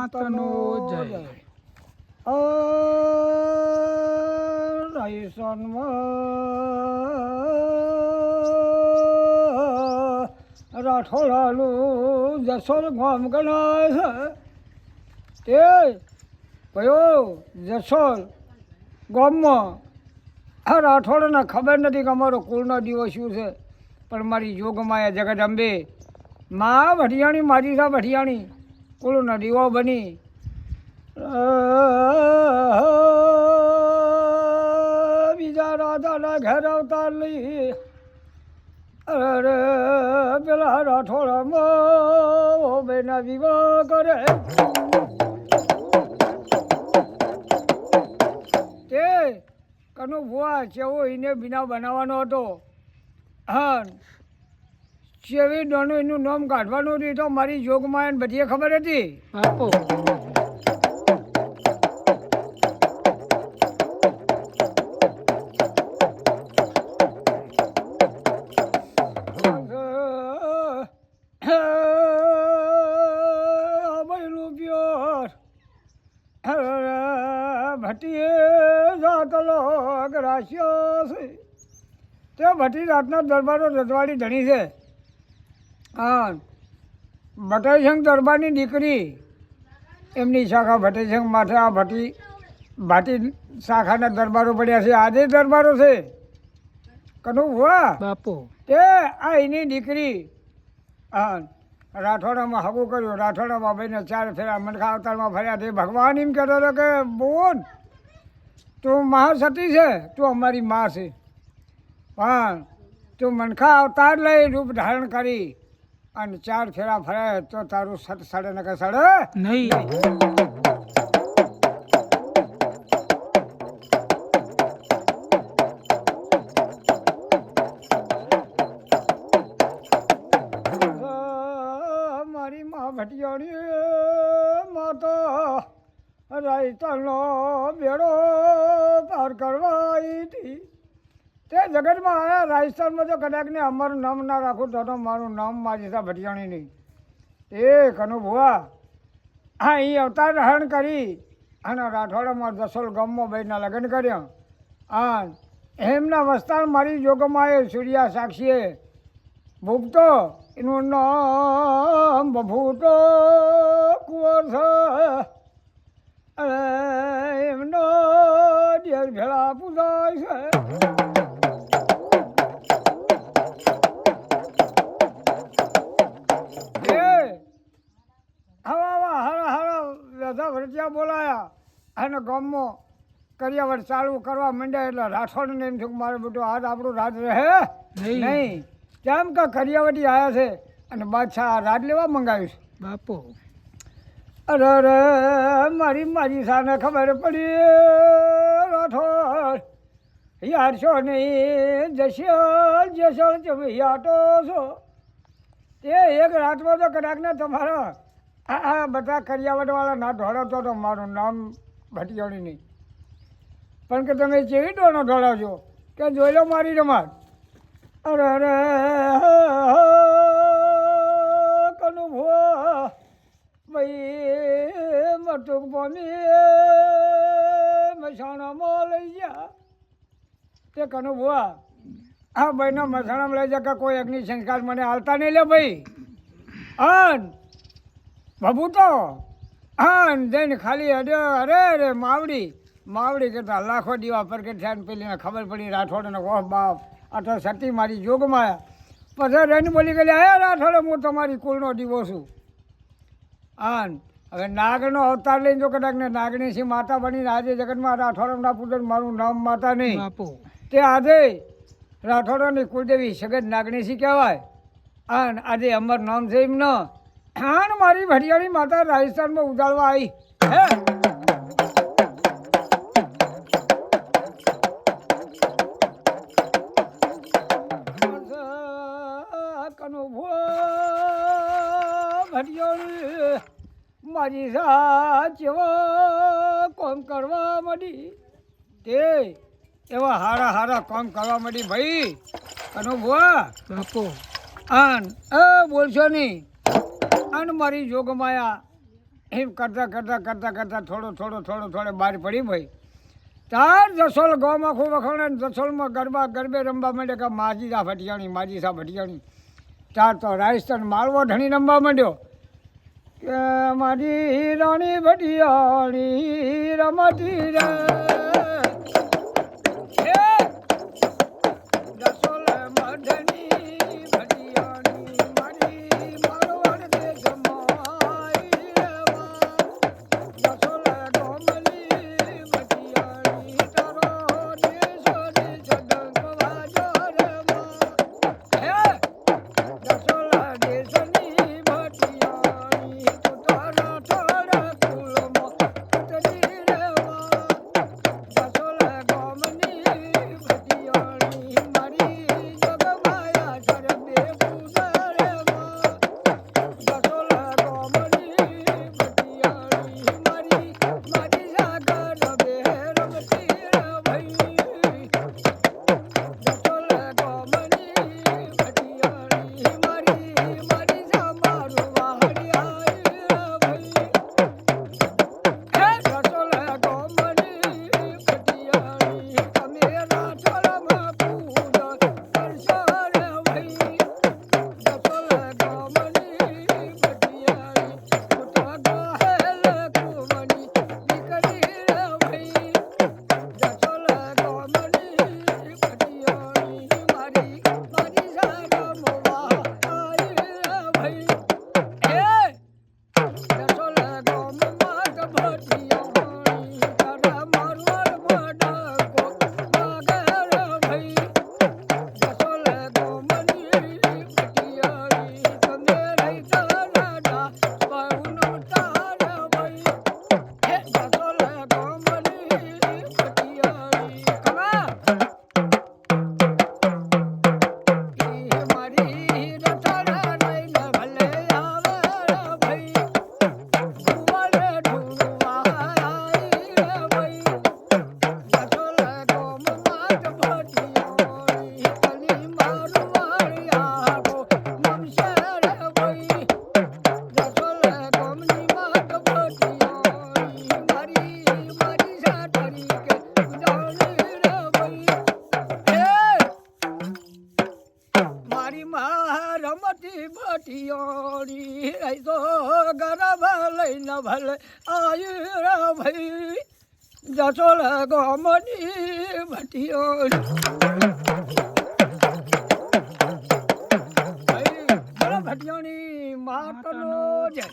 માતનો જય. રાઠોડાનું જસોલ ગામ ગણાય છે. તે કયો જસોલ ગામમાં. રાઠોડને ખબર નથી કે અમારો કુળનો દિવસ શું છે. પણ મારી જોગમાયા જગત અંબે મા ભટિયાણી મારી સા ભટિયાણી કુળનો દીવો બની. બીજા રાજાના ઘેર અવતાર લઈ. અરે પેલા રાઠોડામાં બેના વિવાહ કરે. તે કનુ ભુવા ચેવો એને બિના બનાવવાનો હતો. હા. ચેવી ડોનું એનું નામ કાઢવાનું હતું તો મારી જોગમાં એને બધી ખબર હતી. આપો. ભટ્ટીએ જાતલો ગ્રાસ્યો છે. તે ભટ્ટી રાતના દરબારો રજવાડી ધણી છે. હા. ભટ્ટાઈસંગ દરબારની દીકરી એમની શાખા ભટ્ટાઈસંગ માથે આ ભટ્ટી ભાટી શાખાના દરબારો પડ્યા છે. આજે દરબારો છે. કનુ ભુવા બાપુ. તે આ એની દીકરી હા રાઠોડામાં હગું કર્યું. રાઠોડામાં ભાઈને ચાર ફેરા મનખા અવતારમાં ફર્યા તે ભગવાન એમ કહેતો હતો કે બોન તું મહાસતી છે. તું અમારી મા છે. પણ તું મનખા અવતાર લઈ રૂપ ધારણ કરી. અને ચાર ફેરા ફરે તો તારું સત સડે ને કે સડે નહીં. મારી માં ભટિયાણી માતા રાયતલનો બેડો પાર કરવા આવી હતી. તે જગતમાં આવ્યા રાજસ્થાનમાં તો કદાચ ને અમારું નામ ના રાખું તો મારું નામ માજીસા ભટિયાણી નહીં. એ કનુ ભુવા હા એ અવતાર ધારણ કરી અને રાઠોડામાં દસોલ ગામમાં ભાઈના લગ્ન કર્યા. આ એમના વસ્તાર મારી જોગમાં એ સૂર્યા સાક્ષીએ ભૂપતો એનું નામ બભૂતો કુંવર છે. અને એમનો દેર ભેળા પૂજાય છે. અને ગામમાં કરિયાવર ચાલુ કરવા માંડ્યા એટલે રાઠોડને એમ થયું મારે બધું આજ આપણું રાજ રહે. નહીં. નહીં. કેમ કે કરિયાવટી આવ્યા છે અને બાદશાહ રાજ લેવા મંગાવ્યું છે. બાપુ. અરે અરે મારી મારી સાને ખબર પડી. રાઠોડ યારશો નહીં જશો જશો તમે યાટો છો. તે એક રાતમાં તો કદાચ ને તમારા આ બધા કરિયાવટવાળા ના ઢોળાવતો તો મારું નામ ભટિયાણી નહીં. પણ કે તમે કેવી ડોનો ઢોળાવજો કે જોઈ લો મારી રમત અરે અરે કનુ ભાઈ મટુક પામી મસાણામાં લઈ જા. તે કનુ ભુવા, આ ભાઈના મસાણામાં લઈ જા કે કોઈ અગ્નિ સંસ્કાર મને હાલતા નહીં લે ભાઈ. અન બબુ તો અન જઈને ખાલી અરે અરે અરે માવડી. માવડી કરતા લાખો દીવા પ્રગટ થયા ને પેલીને ખબર પડી રાઠોડને ઓહ બાપ આ તો સતી મારી જોગમાં પછી રહીને બોલી ગયેલી આયા રાઠોડે હું તમારી કુળનો દીવો છું. આન હવે નાગનો અવતાર લઈને જો કદાચ ને નાગણી સિંહ માતા બનીને આજે જગતમાં રાઠોડના પૂજન મારું નામ માતા નહીં. તે આજે રાઠોડોની કુળદેવી સગત નાગણી સિંહ કહેવાય. આન આજે અમર નામ છે એમનો. આન મારી ભડિયાળી માતા રાજસ્થાનમાં ઉજાડવા આવી. હે? ભડિયાળી મારી સાચવો જેવો કોમ કરવા માંડી. તે એવા હારા હારા કોમ કરવા માંડી ભાઈ. કનો ભુવા બાપુ. આન એ બોલશો નહીં. જાન મારી જોગમાયા. એમ કરતાં કરતાં કરતાં કરતાં થોડો થોડો થોડો થોડો બહાર પડી ભાઈ તાર જસોલ ગોમાં ખૂબ વખણ જસોલમાં ગરબા ગરબે રમવા માંડે કે માજીદા ભટિયાણી, માજીસા ભટિયાણી. તાર તો રાજસ્થાન માળવો ધણી રમવા માંડ્યો. કે મારી રાણી ભટિયાણી રમતી રે. લઈ ન ભલે આયુ રા ભાઈ જતો લાગો મની ભટિયો ભટિયોની માતનો જય.